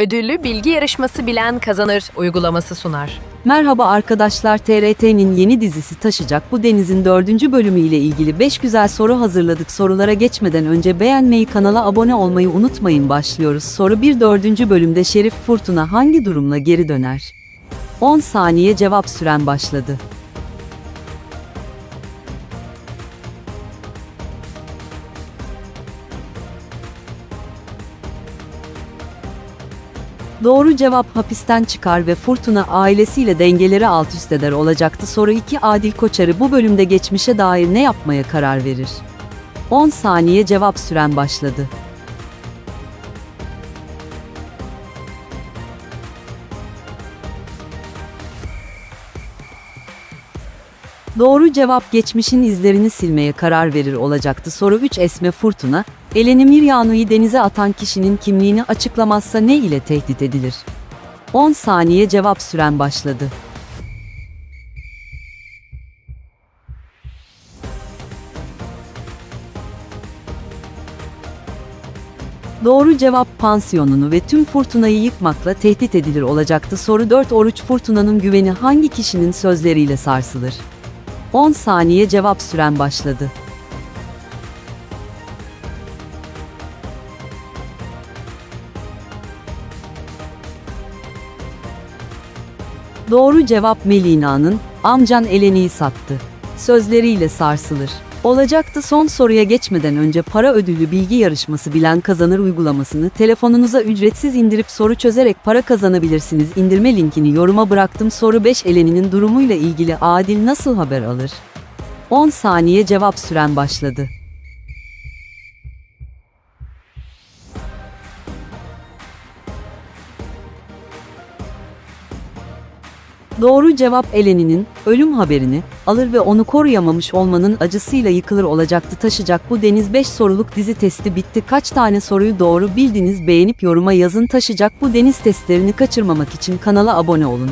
Ödüllü bilgi yarışması bilen kazanır uygulaması sunar. Merhaba arkadaşlar TRT'nin yeni dizisi Taşacak bu denizin dördüncü bölümüyle ilgili 5 güzel soru hazırladık. Sorulara geçmeden önce beğenmeyi kanala abone olmayı unutmayın başlıyoruz. Soru 1 dördüncü bölümde Şerif Fırtına hangi durumla geri döner? 10 saniye cevap süren başladı. Doğru cevap hapisten çıkar ve Fırtına ailesiyle dengeleri alt üst eder olacaktı. Soru 2 Adil Koçarı bu bölümde geçmişe dair ne yapmaya karar verir? 10 saniye cevap süren başladı. Doğru cevap geçmişin izlerini silmeye karar verir olacaktı. Soru 3 Esme Fırtına, Eleni Miryanu'yu denize atan kişinin kimliğini açıklamazsa ne ile tehdit edilir? 10 saniye cevap süren başladı. Doğru cevap pansiyonunu ve tüm fırtınayı yıkmakla tehdit edilir olacaktı. Soru 4 Oruç Fırtına'nın güveni hangi kişinin sözleriyle sarsılır? 10 saniye cevap süren başladı. Doğru cevap Melina'nın, amcan Eleni'yi sattı. Sözleriyle sarsılır. Olacaktı son soruya geçmeden önce para ödüllü bilgi yarışması bilen kazanır uygulamasını telefonunuza ücretsiz indirip soru çözerek para kazanabilirsiniz. İndirme linkini yoruma bıraktım. Soru 5 Eleni'nin durumuyla ilgili Adil nasıl haber alır? 10 saniye cevap süren başladı. Doğru cevap Eleni'nin ölüm haberini alır ve onu koruyamamış olmanın acısıyla yıkılır olacaktı taşıyacak bu Deniz 5 soruluk dizi testi bitti. Kaç tane soruyu doğru bildiniz beğenip yoruma yazın taşıyacak bu deniz testlerini kaçırmamak için kanala abone olun.